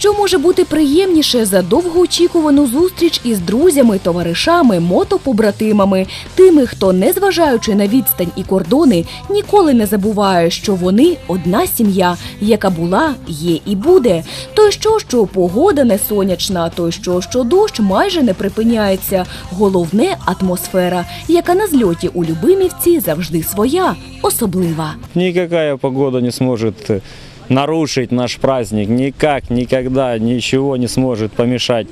Що може бути приємніше за довгоочікувану зустріч із друзями, товаришами, мотопобратимами, тими, хто, незважаючи на відстань і кордони, ніколи не забуває, що вони одна сім'я, яка була, є і буде. То що, що погода не сонячна, то що, що дощ майже не припиняється. Головне атмосфера, яка на зльоті у Любимівці завжди своя, особлива. Никакая погода не сможет э, нарушить наш праздник. Никак, никогда, ничего не сможет помешать.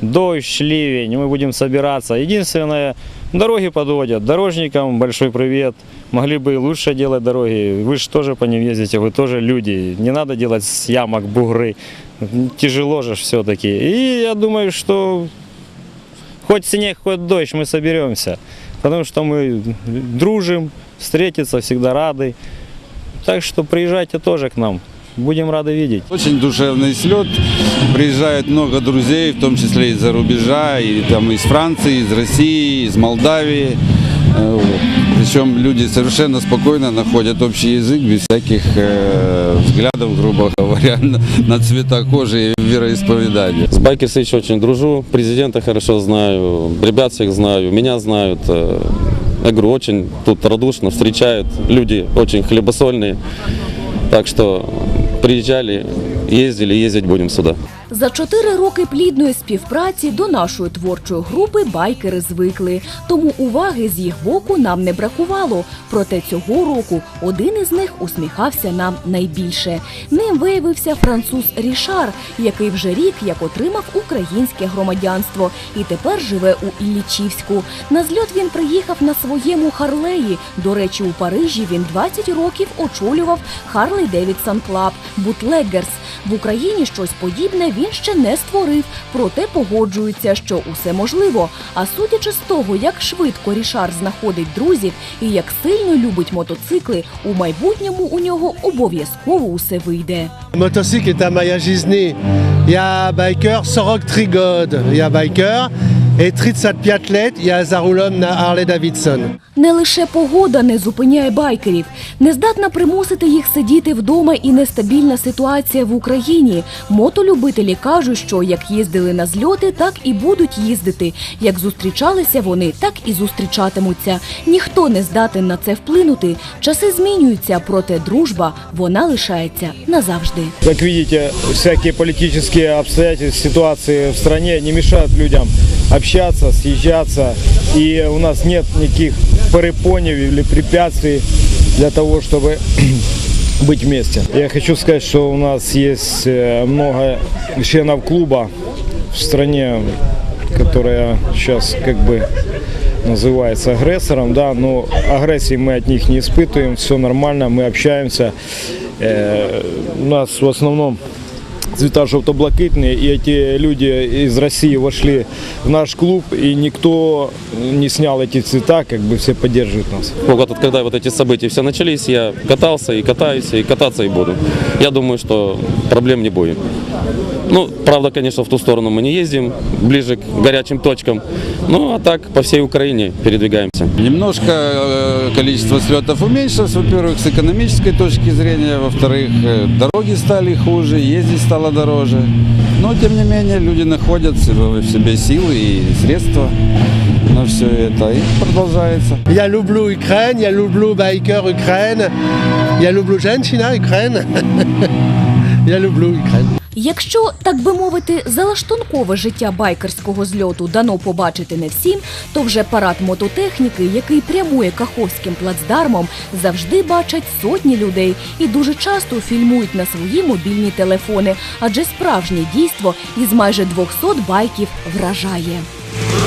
Дождь, ливень, мы будем собираться. Единственное, дороги подводят. Дорожникам большой привет. Могли бы и лучше делать дороги. Вы же тоже по ним ездите, вы тоже люди. Не надо делать с ямок бугры. Тяжело же все-таки. И я думаю, что хоть снег, хоть дождь, мы соберемся. Потому что мы дружим, встретиться всегда рады. Так что приезжайте тоже к нам. Будем рады видеть. Очень душевный слет. Приезжает много друзей, в том числе из-за рубежа, и там из Франции, из России, из Молдавии. Э. Причем люди совершенно спокойно находят общий язык без всяких э, взглядов, грубо говоря, на, на цвета кожи и вероисповедания. С Байкер Сич очень дружу, президента хорошо знаю, ребят всех знаю, меня знают. Э, Я говорю, очень тут радушно встречают, люди очень хлебосольные. Так что приезжали, ездили, ездить будем сюда. За чотири роки плідної співпраці до нашої творчої групи байкери звикли, тому уваги з їх боку нам не бракувало. Проте цього року один із них усміхався нам найбільше. Ним виявився француз Рішар, який вже рік як отримав українське громадянство і тепер живе у Іллічівську. На зльот він приїхав на своєму Харлеї. До речі, у Парижі він 20 років очолював Харлей Девідсон Клаб Бутлеггерс. В Україні щось подібне він ще не створив, проте погоджується, що усе можливо. А судячи з того, як швидко Рішар знаходить друзів і як сильно любить мотоцикли, у майбутньому у нього обов'язково усе вийде. Motocycle est un maillage Disney. Il y a Biker, Sorok Tritsat Piatlet, il y a Zarulon na Harley Davidson. Не лише погода не зупиняє байкерів, не здатна примусити їх сидіти вдома і нестабільна ситуація в Україні. Мотолюбителі кажуть, що як їздили на зльоти, так і будуть їздити. Як зустрічалися вони, так і зустрічатимуться. Ніхто не здатен на це вплинути. Часи змінюються, проте дружба вона лишається назавжди. Как видите, всякие политические обстоятельства, ситуации в стране не мешают людям общаться, съезжаться. И у нас нет никаких перепонев или препятствий для того, чтобы быть вместе. Я хочу сказать, что у нас есть э, много членов клуба в стране, которая сейчас как бы называется агрессором, да, но агрессии мы от них не испытываем, все нормально, мы общаемся. Э, у нас в основном цвета желто-блакитные, и эти люди из России вошли в наш клуб, и никто не снял эти цвета, как бы все поддерживают нас. Вот вот когда вот эти события все начались, я катался и катаюсь, и кататься и буду. Я думаю, что проблем не будет. Ну, правда, конечно, в ту сторону мы не ездим, ближе к горячим точкам. Ну, а так по всей Украине передвигаемся. Немножко э, количество слетов уменьшилось, во-первых, с экономической точки зрения, во-вторых, э, дороги стали хуже, ездить стало дороже. Но, тем не менее, люди находят в себе- силы и средства на все это, и продолжается. Я люблю Украину, я люблю байкер Украины, я люблю женщина Украины. Я люблю Ukraine. Якщо, так би мовити, залаштункове життя байкерського зльоту дано побачити не всім, то вже парад мототехніки, який прямує каховським плацдармом, завжди бачать сотні людей і дуже часто фільмують на свої мобільні телефони, адже справжнє дійство із майже 200 байків вражає.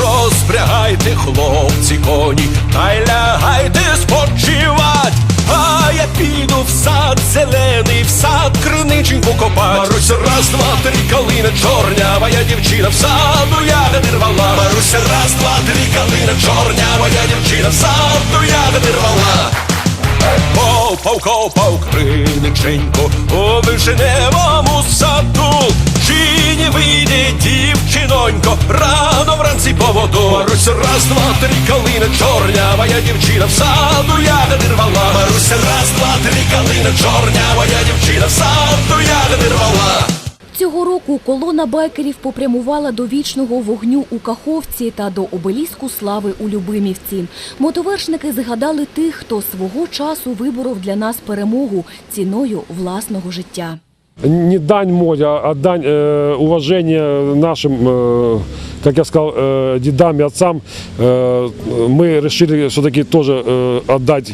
Розпрягайте, хлопці, коні, та й лягайте спочивать. А я піду в сад зелений, в сад криниченьку копать. Маруся, раз, два, три, калина чорнява, я дівчина в саду ягоди рвала. Маруся, раз, два, три, калина чорнява, я дівчина в саду я рвала. Копав, копав, криниченько, у вишеневому саду. Чи не вийде дівчинонько, рано вранці по воду. Маруся, раз, два, три, калина чорнява, я дівчина в саду ягоди рвала. Маруся, раз, два, три, калина чорнява, я дівчина в саду ягоди рвала. Цього року колона байкерів попрямувала до вічного вогню у Каховці та до обеліску слави у Любимівці. Мотовершники згадали тих, хто свого часу виборов для нас перемогу ціною власного життя. не дань моде, а дань э, уважения нашим, э, как я сказал, э, дедам и отцам. Э, мы решили все-таки тоже э, отдать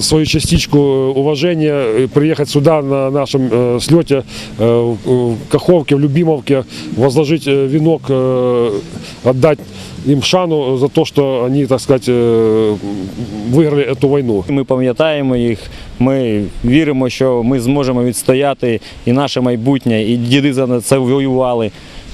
свою частичку э, уважения, и приехать сюда на нашем э, слете э, в Каховке, в Любимовке, возложить э, венок, э, отдать им шану за то, что они, так сказать, э, выиграли эту войну. Ми пам'ятаємо їх, ми віримо, що ми зможемо відстояти і наше майбутнє, і діди за це воювали.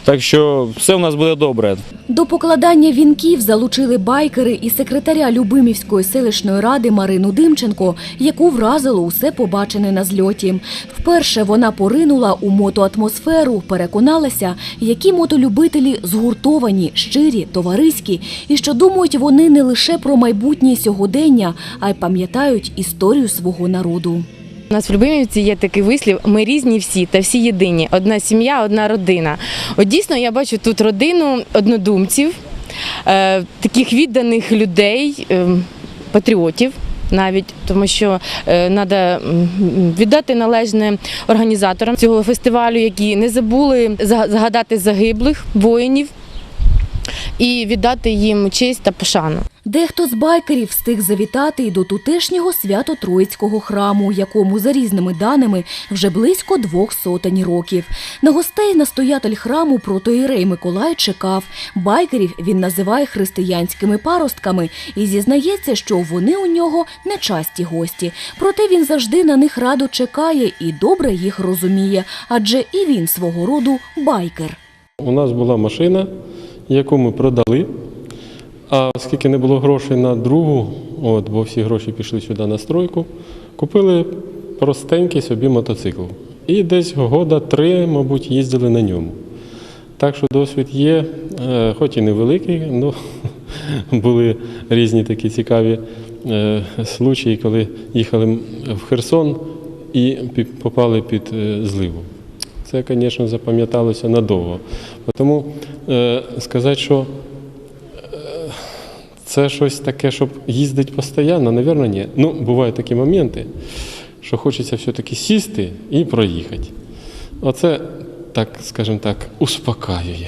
Так що все у нас буде добре. До покладання вінків залучили байкери і секретаря Любимівської селищної ради Марину Димченко, яку вразило усе побачене на зльоті. Вперше вона поринула у мотоатмосферу, переконалася, які мотолюбителі згуртовані, щирі, товариські, і що думають вони не лише про майбутнє сьогодення, а й пам'ятають історію свого народу. У нас в Любимівці є такий вислів: ми різні всі та всі єдині. Одна сім'я, одна родина. От дійсно я бачу тут родину однодумців, е, таких відданих людей, е, патріотів. Навіть тому, що треба віддати належне організаторам цього фестивалю, які не забули за- згадати загиблих воїнів і віддати їм честь та пошану. Дехто з байкерів встиг завітати й до тутешнього свято-троїцького храму, якому, за різними даними, вже близько двох сотень років. На гостей настоятель храму протоїрей Миколай чекав. Байкерів він називає християнськими паростками і зізнається, що вони у нього нечасті гості. Проте він завжди на них радо чекає і добре їх розуміє, адже і він свого роду байкер. У нас була машина, яку ми продали. А оскільки не було грошей на другу, от, бо всі гроші пішли сюди на стройку, купили простенький собі мотоцикл. І десь года три, мабуть, їздили на ньому. Так що досвід є, е, хоч і невеликий, але були різні такі цікаві е, случаї, коли їхали в Херсон і попали під е, зливу. Це, звісно, запам'яталося надовго. Тому сказати, що е, це щось таке, щоб їздити постійно, напевно, ні. Ну, бувають такі моменти, що хочеться все-таки сісти і проїхати. Оце, так, скажімо так, успокаює.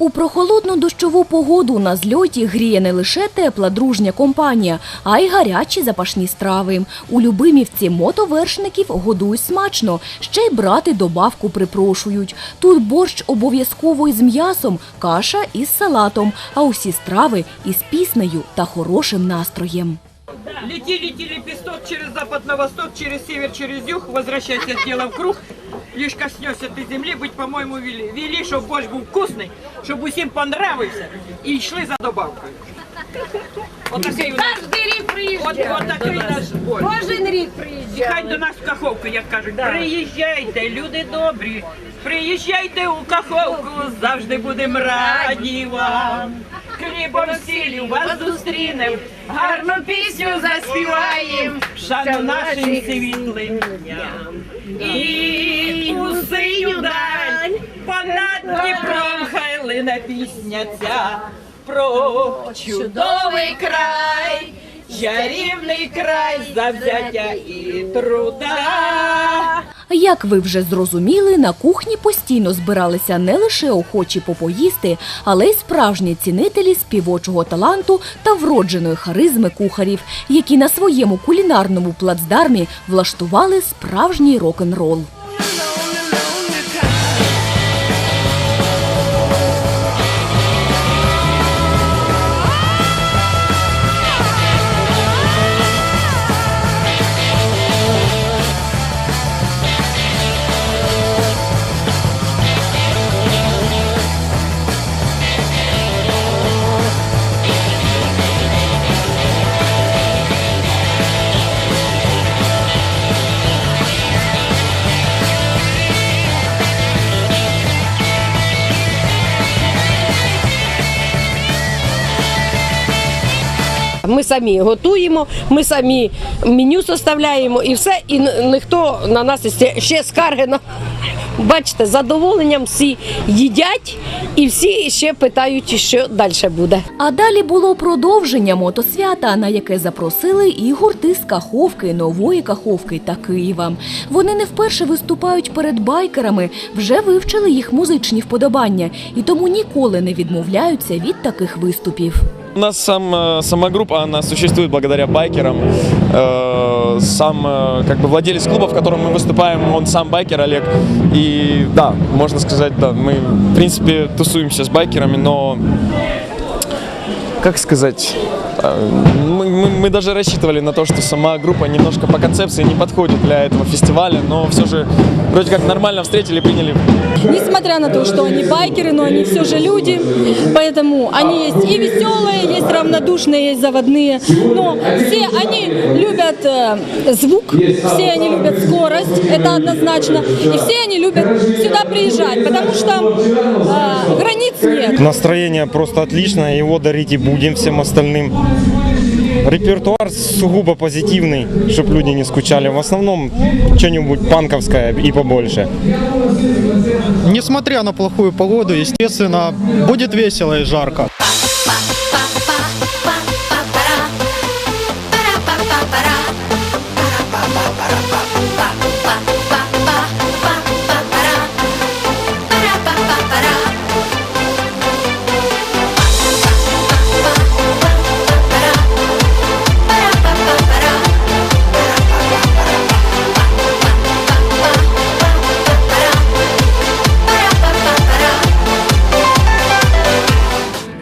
У прохолодну дощову погоду на зльоті гріє не лише тепла дружня компанія, а й гарячі запашні страви. У Любимівці мотовершників годують смачно, ще й брати добавку припрошують. Тут борщ обов'язково із м'ясом, каша із салатом, а усі страви із піснею та хорошим настроєм. Лети, лети, лепесток через запад на восток, через север, через юг, возвращайся, сделав круг. Лишь коснешься ты земли, быть, по-моему, вели. Вели, щоб борщ був вкусний, щоб усім понравився і йшли за добавкою. Отакий у нас. Кожний рік От, приїжджає. от такий наш борщ. Кожен рік хай до нас в Каховку, як кажуть, приїжджайте, люди добрі, приїжджайте у Каховку, завжди будемо раді вам. Хлібом сіллю вас зустрінем, гарну пісню заспіваєм, шану нашим світлим дням. І у синю дань понад Дніпром хай лине пісня ця про чудовий край. Чарівний край завзяття і труда. Як ви вже зрозуміли, на кухні постійно збиралися не лише охочі попоїсти, але й справжні цінителі співочого таланту та вродженої харизми кухарів, які на своєму кулінарному плацдармі влаштували справжній рок-н-рол. Ми самі готуємо, ми самі меню составляємо і все, і ніхто на нас ще скарги на. Бачите, задоволенням всі їдять і всі ще питають, що далі буде. А далі було продовження мотосвята, на яке запросили і гурти з Каховки, Нової Каховки та Києва. Вони не вперше виступають перед байкерами, вже вивчили їх музичні вподобання і тому ніколи не відмовляються від таких виступів. У нас сам, э, сама группа, она существует благодаря байкерам. Э, Сам э, как бы владелец клуба, в котором мы выступаем, он сам байкер Олег. И да, можно сказать, да, мы в принципе тусуемся с байкерами, но как сказать, э, мы, мы- мы даже рассчитывали на то, что сама группа немножко по концепции не подходит для этого фестиваля, но все же вроде как нормально встретили, приняли. Несмотря на то, что они байкеры, но они все же люди, поэтому они есть и веселые, есть равнодушные, есть заводные, но все они любят э, звук, все они любят скорость, это однозначно, и все они любят сюда приезжать, потому что э, границ нет. Настроение просто отличное, его дарить и будем всем остальным. Репертуар сугубо позитивный, чтобы люди не скучали. В основном что-нибудь панковское и побольше. Несмотря на плохую погоду, естественно, будет весело и жарко.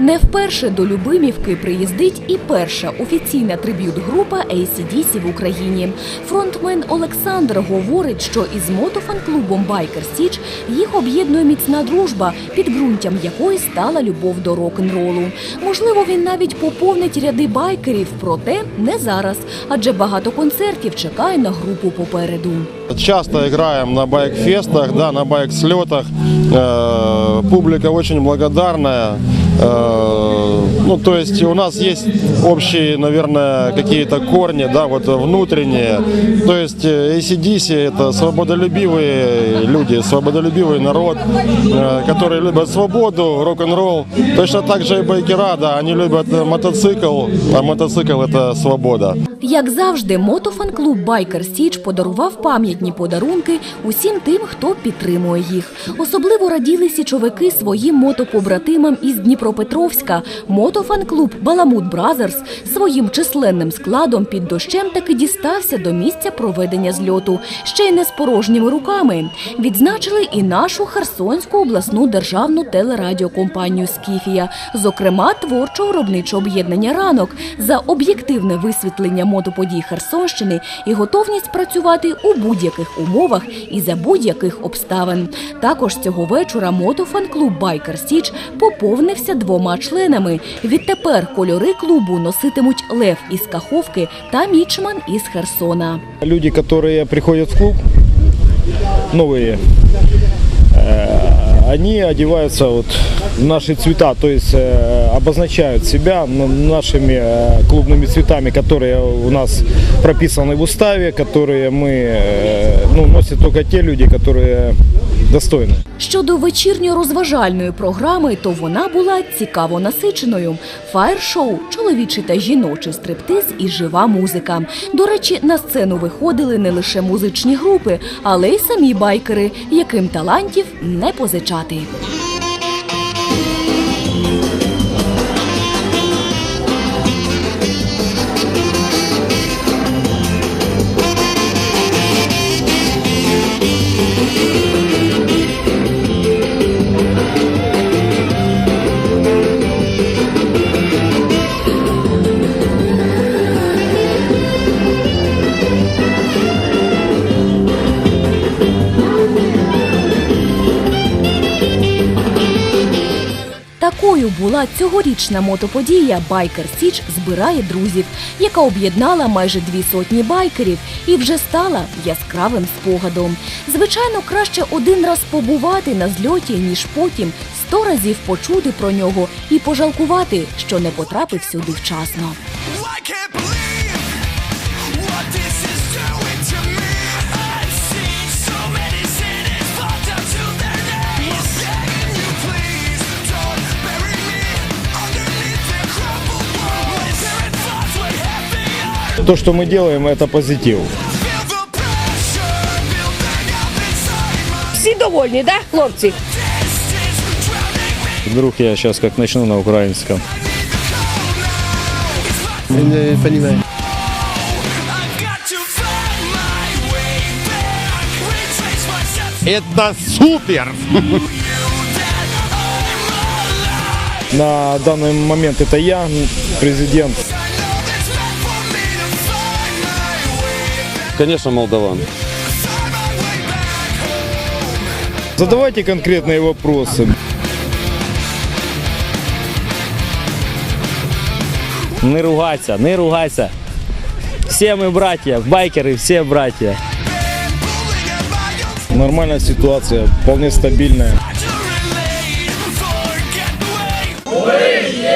Не вперше до Любимівки приїздить і перша офіційна триб'ют-група ACDC в Україні. Фронтмен Олександр говорить, що із мотофан-клубом Байкер Січ їх об'єднує міцна дружба, підґрунтям якої стала любов до рок-н-ролу. Можливо, він навіть поповнить ряди байкерів, проте не зараз, адже багато концертів чекає на групу попереду. Часто играем на байк-фестах, да, на байк-слетах. Э, Публика очень uh, Ну, то есть у нас есть общие, наверное, какие-то корни, да, вот внутренние. То есть э, ACDC это свободолюбивые люди, свободолюбивый народ, э, которые любят свободу, рок-н-ролл. Точно так же и байкера, да, они любят э, мотоцикл, а мотоцикл это свобода. Як завжди, мотофан-клуб Байкер Січ подарував пам'ятні подарунки усім тим, хто підтримує їх. Особливо раділи січовики своїм мотопобратимам із Дніпропетровська. Мотофан-клуб Баламут Бразерс своїм численним складом під дощем таки дістався до місця проведення зльоту, ще й не з порожніми руками. Відзначили і нашу Херсонську обласну державну телерадіокомпанію Скіфія, зокрема творчо-виробниче об'єднання ранок за об'єктивне висвітлення мотоподій Херсонщини і готовність працювати у будь-яких умовах і за будь-яких обставин. Також цього вечора мотофан-клуб Байкер Січ поповнився двома членами. Відтепер кольори клубу носитимуть Лев із Каховки та Мічман із Херсона. Люди, которые приходят в клуб, новые, э, они одеваются вот в наши цвета, то есть э, обозначают себя н- нашими э, клубными цветами, которые у нас прописаны в уставе, которые мы, э, ну, носят только те люди, которые достойны. Щодо вечірньо-розважальної програми, то вона була цікаво насиченою. Фаєр-шоу, чоловічий та жіночий стриптиз і жива музика. До речі, на сцену виходили не лише музичні групи, але й самі байкери, яким талантів не позичати. Була цьогорічна мотоподія Байкер Січ збирає друзів, яка об'єднала майже дві сотні байкерів і вже стала яскравим спогадом. Звичайно, краще один раз побувати на зльоті, ніж потім сто разів почути про нього і пожалкувати, що не потрапив сюди вчасно. То, что мы делаем, это позитив. Всі довольні, да, хлопці? Вдруг я сейчас как начну на украинском. Не понимаю. Это супер! На данный момент это я, президент. Конечно, молдаван. Задавайте конкретные вопросы. Не ругайся, не ругайся. Все мы братья, байкеры все братья. Нормальная ситуация, вполне стабильная. Ми є, не